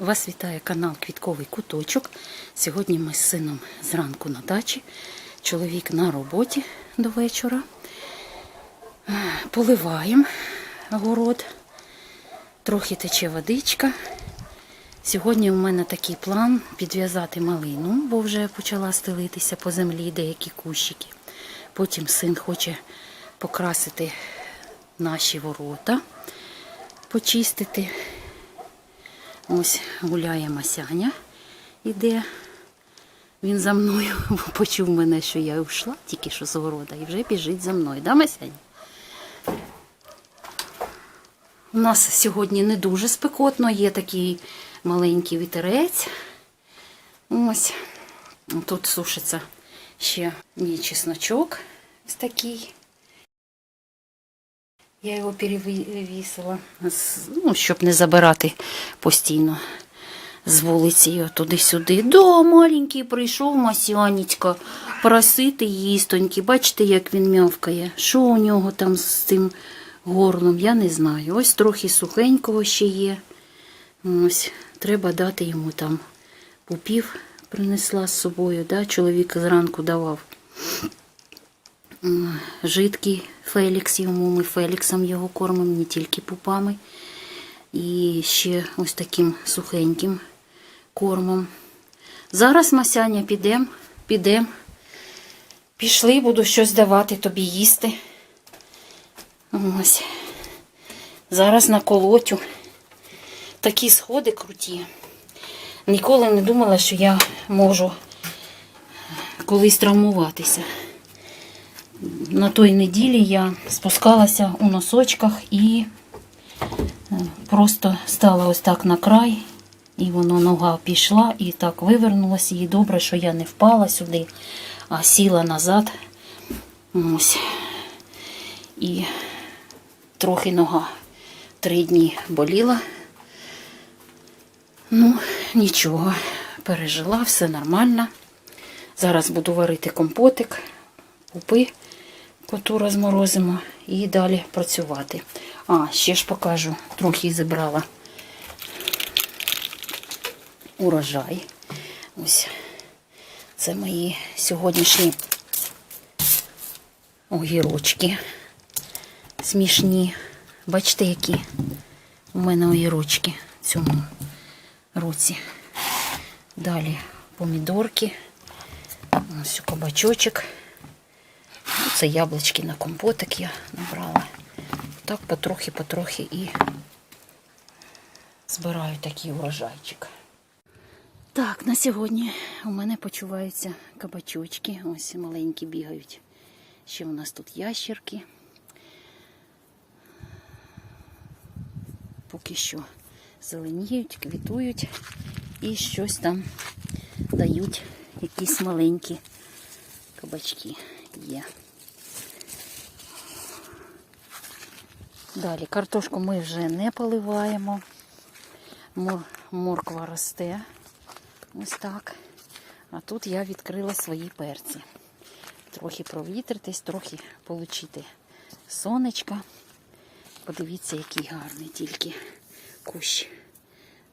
Вас вітає канал Квітковий куточок. Сьогодні ми з сином зранку на дачі. Чоловік на роботі до вечора. Поливаємо город. Трохи тече водичка. Сьогодні у мене такий план підв'язати малину, бо вже почала стелитися по землі деякі кущики. Потім син хоче покрасити наші ворота, почистити. Ось гуляє Масяня, іде. Він за мною бо почув мене, що я йшла тільки що з города, і вже біжить за мною. Да, Масяня? У нас сьогодні не дуже спекотно, є такий маленький вітерець. Ось. Тут сушиться ще мій чесночок ось такий. Я його перевісила, ну, щоб не забирати постійно з вулиці його туди-сюди. Да, маленький прийшов Масянечка просити їстоньки. Бачите, як він м'явкає. Що у нього там з цим горлом, я не знаю. Ось трохи сухенького ще є. Ось, треба дати йому там пупів принесла з собою. Да? Чоловік зранку давав. М, Жидкий Фелікс йому, ми Феліксом його кормимо, не тільки пупами. І ще ось таким сухеньким кормом. Зараз, Масяня, підемо, підемо. Пішли, буду щось давати тобі їсти. Ось. Зараз наколотю. Такі сходи круті. Ніколи не думала, що я можу колись травмуватися. На той неділі я спускалася у носочках і е, просто стала ось так на край, і воно нога пішла і так вивернулася. І добре, що я не впала сюди, а сіла назад. Ось. І трохи нога три дні боліла. Ну, нічого, пережила, все нормально. Зараз буду варити компотик, пупи, коту розморозимо і далі працювати. А, ще ж покажу, трохи зібрала урожай. Ось це мої сьогоднішні огірочки смішні. Бачите, які у мене огірочки в цьому році. Далі помідорки. Ось кабачочок. Це яблучки на компотик я набрала. Так потрохи-потрохи і збираю такий урожайчик. Так, на сьогодні у мене почуваються кабачочки. Ось маленькі бігають. Ще у нас тут ящерки. Поки що зеленіють, квітують і щось там дають якісь маленькі кабачки є. Далі картошку ми вже не поливаємо. Мор- Морква росте. Ось так. А тут я відкрила свої перці. Трохи провітритись, трохи отримати сонечка. Подивіться, який гарний тільки кущ.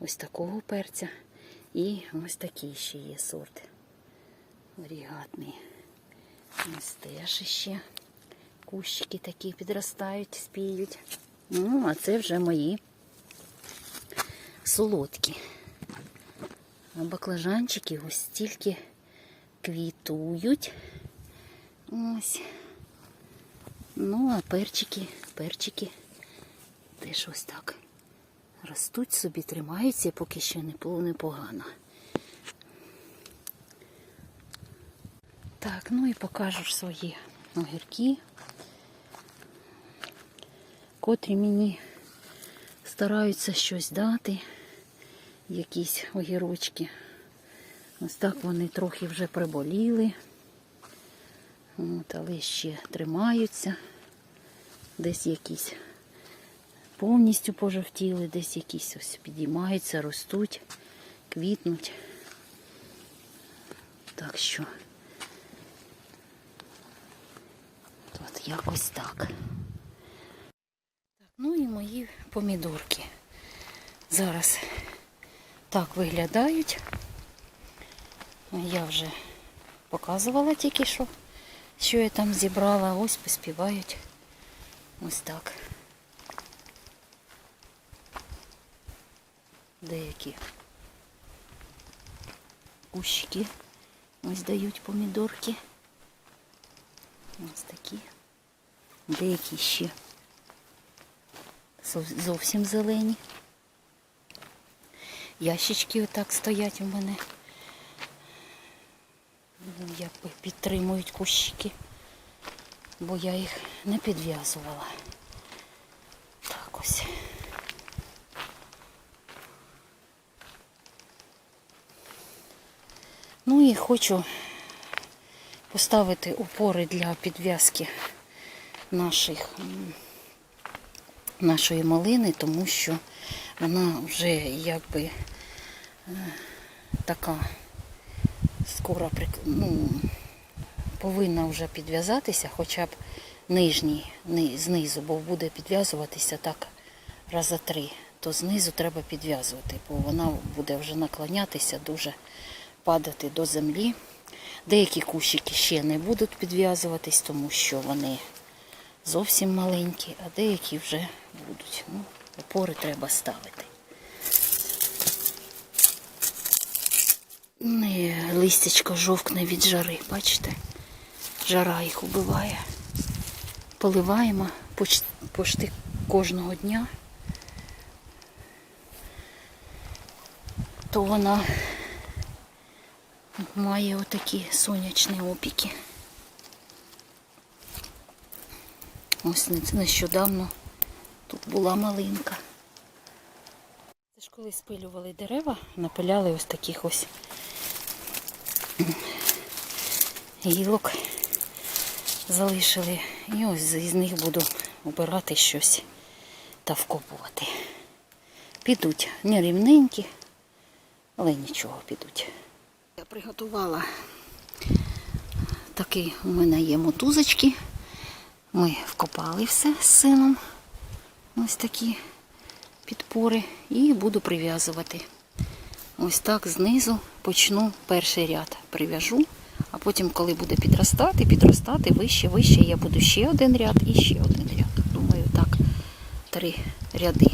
Ось такого перця. І ось такий ще є сорт. Варігатний. Ось теж ще кущики такі підростають, спіють. Ну, а це вже мої солодкі. А баклажанчики ось стільки квітують. Ось. Ну, а перчики, перчики теж ось так ростуть собі, тримаються, поки що непогано. Так, ну і покажу свої огірки, котрі мені стараються щось дати, якісь огірочки. Ось так вони трохи вже приболіли, От, але ще тримаються. Десь якісь повністю пожовтіли, десь якісь ось підіймаються, ростуть, квітнуть. Так що от якось так. Ну і мої помідорки. Зараз так виглядають. Я вже показувала тільки що, що я там зібрала. Ось поспівають. Ось так. Деякі кущики. Ось дають помідорки. Ось такі. Деякі ще зовсім зелені. Ящички отак стоять у мене. Якби підтримують кущики, бо я їх не підв'язувала. Так ось. Ну і хочу поставити опори для підв'язки наших, нашої малини, тому що вона вже якби е, така скоро ну, повинна вже підв'язатися, хоча б нижній, знизу, бо буде підв'язуватися так раза три, то знизу треба підв'язувати, бо вона буде вже наклонятися, дуже падати до землі. Деякі кущики ще не будуть підв'язуватись, тому що вони зовсім маленькі, а деякі вже будуть. Ну, опори треба ставити. Не, листячко жовкне від жари, бачите? Жара їх убиває. Поливаємо поч- почти кожного дня. То вона має отакі сонячні опіки. Ось не- нещодавно тут була малинка. Це ж коли спилювали дерева, напиляли ось таких ось гілок, залишили. І ось з них буду обирати щось та вкопувати. Підуть не рівненькі, але нічого підуть. Я приготувала такий у мене є мотузочки. Ми вкопали все з сином. Ось такі підпори. І буду прив'язувати. Ось так знизу почну перший ряд прив'яжу, а потім, коли буде підростати, підростати вище, вище, я буду ще один ряд і ще один ряд. Думаю, так, три ряди.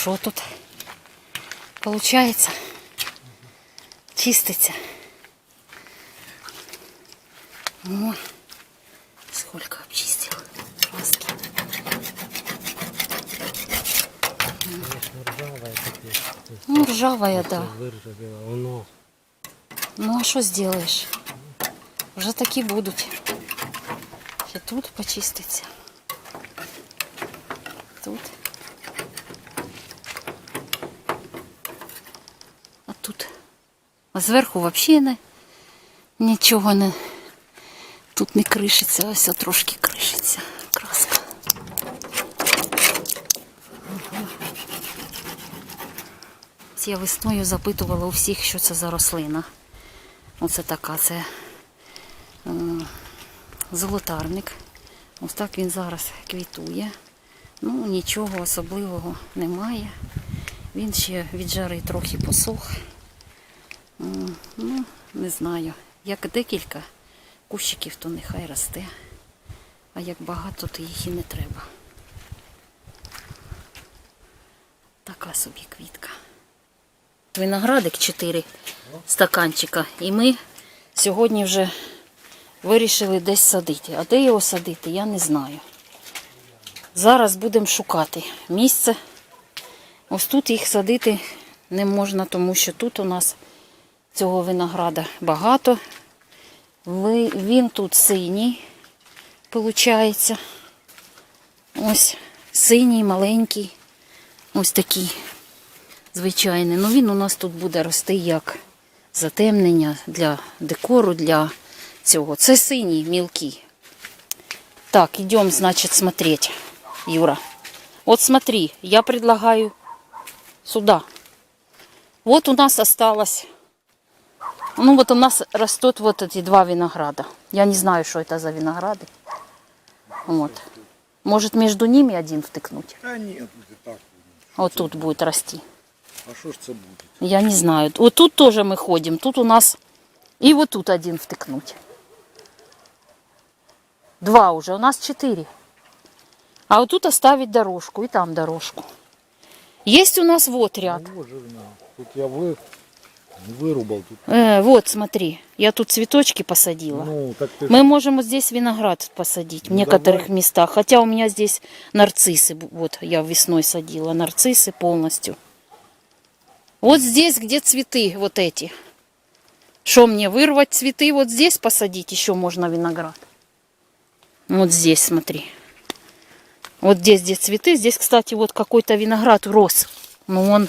Що тут? Получається? Чиститься. О, сколько обчистил. Краски. Конечно, ржавая капец. То есть Ну, ржавая, да. выржавела. Оно. Ну а що зробиш? Вже такі будуть. Ще тут почиститься. Тут. А тут. Зверху взагалі не, нічого не. Тут не кришиться, ось трошки кришиться краска. Я весною запитувала у всіх, що це за рослина. Оце така, це е, золотарник. Ось так він зараз квітує. Ну, нічого особливого немає. Він ще від жари трохи посох. Ну, не знаю. Як декілька кущиків, то нехай росте. А як багато, то їх і не треба. Така собі квітка. Виноградик 4 стаканчика. І ми сьогодні вже вирішили десь садити. А де його садити, я не знаю. Зараз будемо шукати місце. Ось тут їх садити не можна, тому що тут у нас цього винограда багато. Він тут синій, виходить. Ось синій, маленький. Ось такий звичайний. Ну він у нас тут буде рости як затемнення для декору, для цього. Це синій мілкий. Так, идем, значит, смотреть, Юра. Вот смотри, я предлагаю сюда. Вот у нас осталось, ну вот у нас растут вот эти два винограда. Я не знаю, что это за винограды. Вот. Может между ними один втыкнуть? Та ні, тут і так. Вот тут будет расти. А що ж це буде? Я не знаю. Вот тут тоже мы ходим. Тут у нас и вот тут один втыкнуть. Два уже. У нас четыре. А вот тут оставить дорожку. И там дорожку. Есть у нас вот ряд. Ну, же вона. Тут я ви... вирубав тут. Э, вот, смотри. Я тут цветочки посадила. Ну, так ж Мы можем вот здесь виноград посадить в Ну, некоторых давай. местах. Хотя у меня здесь нарциссы. Вот я весной садила нарциссы полностью. Вот здесь, где цветы вот эти. Что мне, вырвать цветы вот здесь посадить? Еще можно виноград. Вот здесь, смотри. Вот здесь, где цветы. Здесь, кстати, вот какой-то виноград рос. Но он...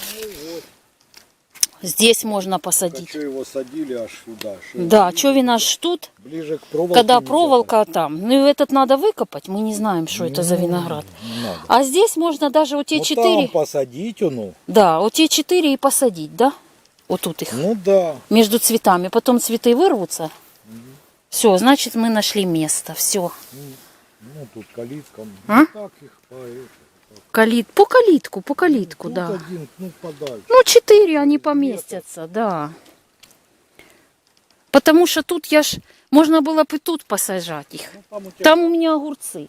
Здесь можно посадить. що його садили аж сюди. Що Да, что вина ж тут? Ближе к проволоке. Когда нельзя проволока там, ну и этот надо выкопать, мы не знаем, что это за виноград. Не надо. А здесь можно даже вот те Ну, четыре, посадить оно. да, вот те четыре и посадить, да? Вот тут их, Ну да. между цветами. Потом цветы вырвутся. Все, значит мы нашли место, все. Ну тут калитка. А? Ну, так их по это. Калит, по калитку, по калитку, Тут да. один, ну подальше. Ну, четыре они поместятся, да. Потому что тут я ж, можно было бы тут посажать их. Ну, там у тебя Там у меня огурцы.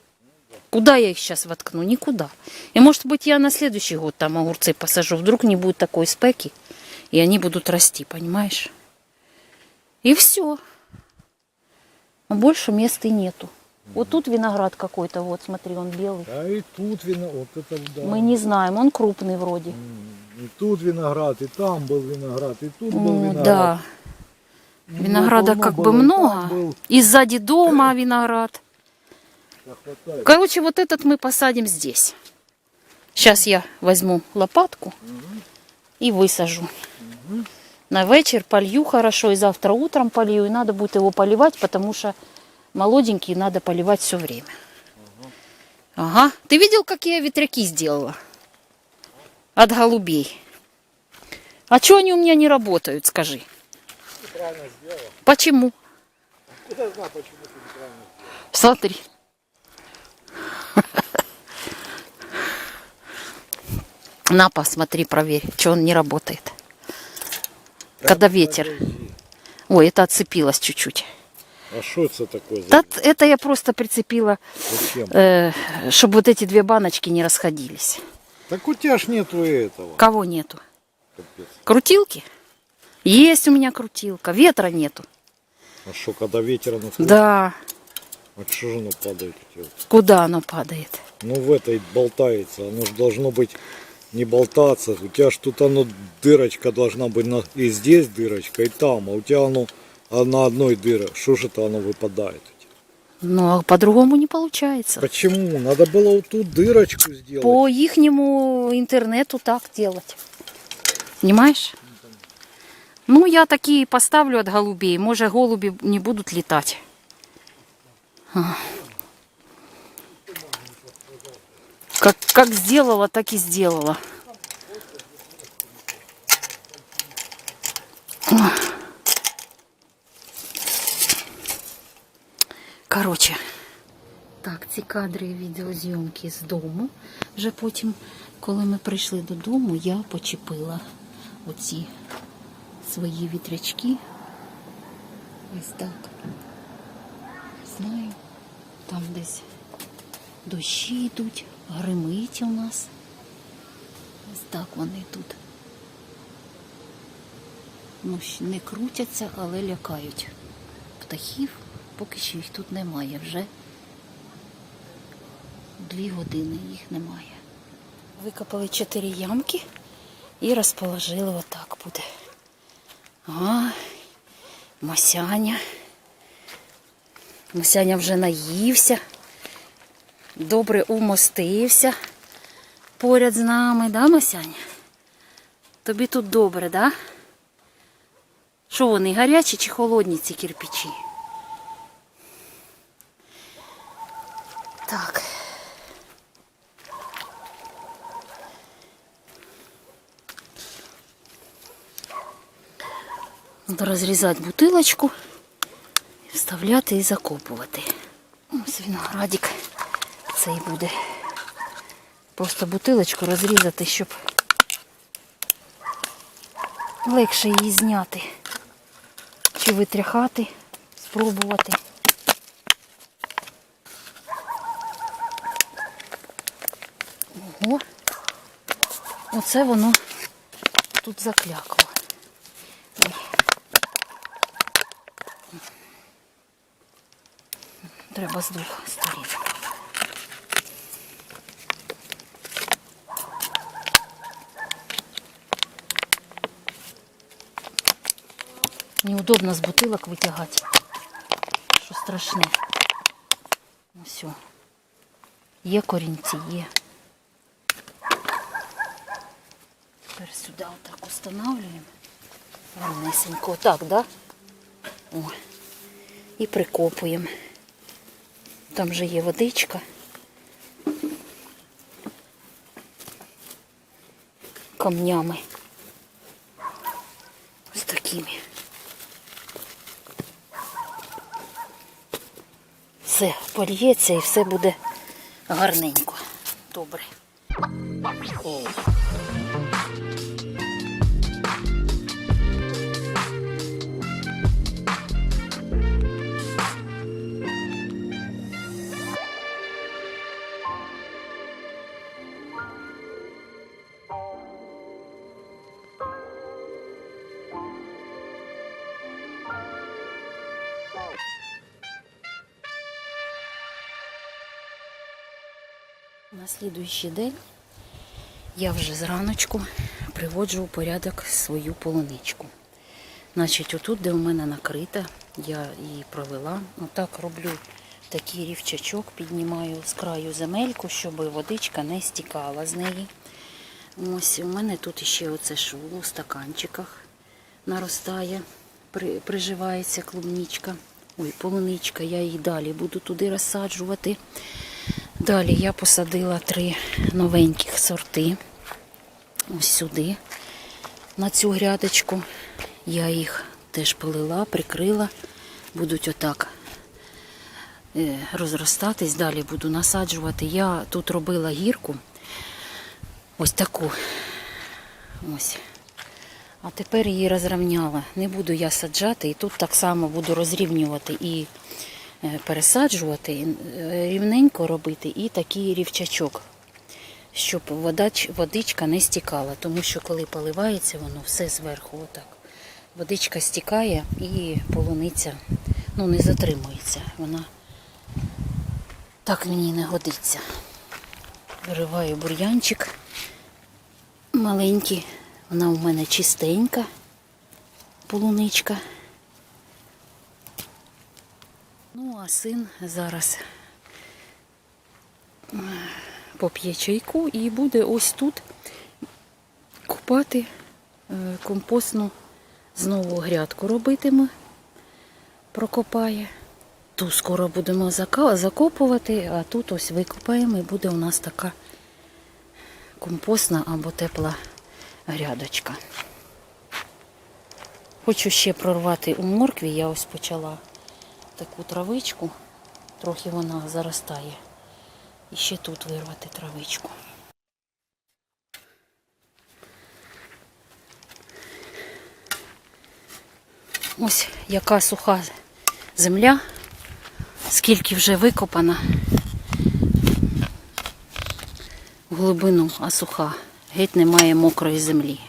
Куда я их сейчас воткну? Никуда. И может быть я на следующий год там огурцы посажу. Вдруг не будет такой спеки, и они будут расти, понимаешь? И все. Больше места и нету. Вот тут виноград какой-то, вот смотри, он белый. А и тут виноград. Вот это да. Мы не знаем, он крупный вроде. И тут виноград, и там был виноград, и тут был виноград. да. Ну, Винограда как было, бы много. был. И сзади дома виноград. Да. Короче, вот этот мы посадим здесь. Сейчас я возьму лопатку и высажу. На вечер полью хорошо, и завтра утром полью. И надо будет его поливать, потому что молоденький надо поливать все время. Ага. Ты видел, какие я ветряки сделала? От голубей. А что они у меня не работают, скажи? Правильно сделал. Почему? Я знаю, почему ты неправильно Смотри. На, посмотри, проверь, что он не работает. Когда ветер. Ой, это отцепилось чуть-чуть. А что это такое? Да, это я просто прицепила, Зачем? э, чтобы вот эти две баночки не расходились. Так у тебя ж нету этого. Кого нету? Капец. Крутилки? Есть у меня крутилка. Ветра нету. А что, когда ветер оно? Да. А что же оно падает? Куда оно падает? Ну в этой болтается. Оно же должно быть не болтаться. У тебя ж тут оно дырочка должна быть на... и здесь дырочка, и там. А у тебя оно на одной дыре. Что же это оно выпадает? Ну, а по-другому не получается. Почему? Надо было вот тут дырочку сделать. По ихнему интернету так делать. Понимаешь? Ну, я такие поставлю от голубей. Может, голуби не будут летать. А. Как, как сделала, так и сделала. Короче, так, ці кадри відеозйомки з дому вже потім Коли ми прийшли додому, я почепила оці свої вітрячки. Ось так. Знаю, там десь дощі йдуть, гримить у нас. Ось так вони тут. Ну, не крутяться, але лякають. Птахів поки що їх тут немає. Вже дві години їх немає. Викопали чотири ямки і розположили отак буде. А, Масяня. Масяня вже наївся. Добре умостився поряд з нами, да, Масяня? Тобі тут добре, да? Що вони, гарячі чи холодні ці кирпичі? Так. Треба розрізати бутилочку, вставляти і закопувати. Ось виноградик цей буде. Просто бутилочку розрізати, щоб легше її зняти. Чи витряхати, спробувати. Оце воно тут заклякло. Треба з двох сторін. Неудобно з бутилок витягати. Що страшне. О. Є корінці, є. Тепер сюди отак устанавливаємо. Ровнесенько. Так, да? О. І прикопуємо. Там вже є водичка. Камнями. Ось такими. Все польється і все буде гарненько. Добре. На слідуючий день я вже зраночку приводжу у порядок свою полуничку. Значить, отут, де у мене накрита, я її провела. Отак роблю такий рівчачок, піднімаю з краю земельку, щоб водичка не стікала з неї. Ось у мене тут ще оце шуло у стаканчиках наростає, при, приживається клубничка. Ой, полуничка, я її далі буду туди розсаджувати. Далі я посадила три новеньких сорти. Ось сюди, на цю грядочку. Я їх теж полила, прикрила. Будуть отак е, розростатись. Далі буду насаджувати. Я тут робила гірку. Ось таку. Ось. А тепер її розрівняла. Не буду я саджати. І тут так само буду розрівнювати і пересаджувати, е, рівненько робити і такий рівчачок, щоб водичка не стікала. Тому що коли поливається, воно все зверху отак. Водичка стікає і полуниця ну, не затримується. Вона так мені не годиться. Вириваю бур'янчик маленький. Вона у мене чистенька, полуничка. Ну, а син зараз е, поп'є чайку і буде ось тут купати е, компостну знову грядку робитиме, прокопає. Ту скоро будемо закопувати, а тут ось викопаємо і буде у нас така компостна або тепла грядочка. Хочу ще прорвати у моркві, я ось почала таку травичку, трохи вона заростає. І ще тут вирвати травичку. Ось яка суха земля, скільки вже викопана в глибину, а суха, геть немає мокрої землі.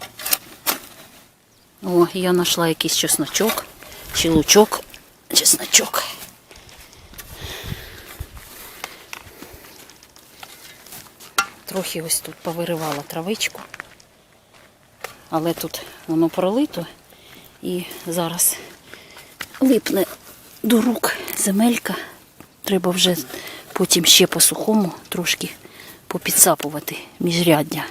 О, я знайшла якийсь чесночок, чи лучок чесночок. Трохи ось тут повиривала травичку, але тут воно пролито і зараз липне до рук земелька. Треба вже потім ще по сухому трошки попідсапувати міжряддя.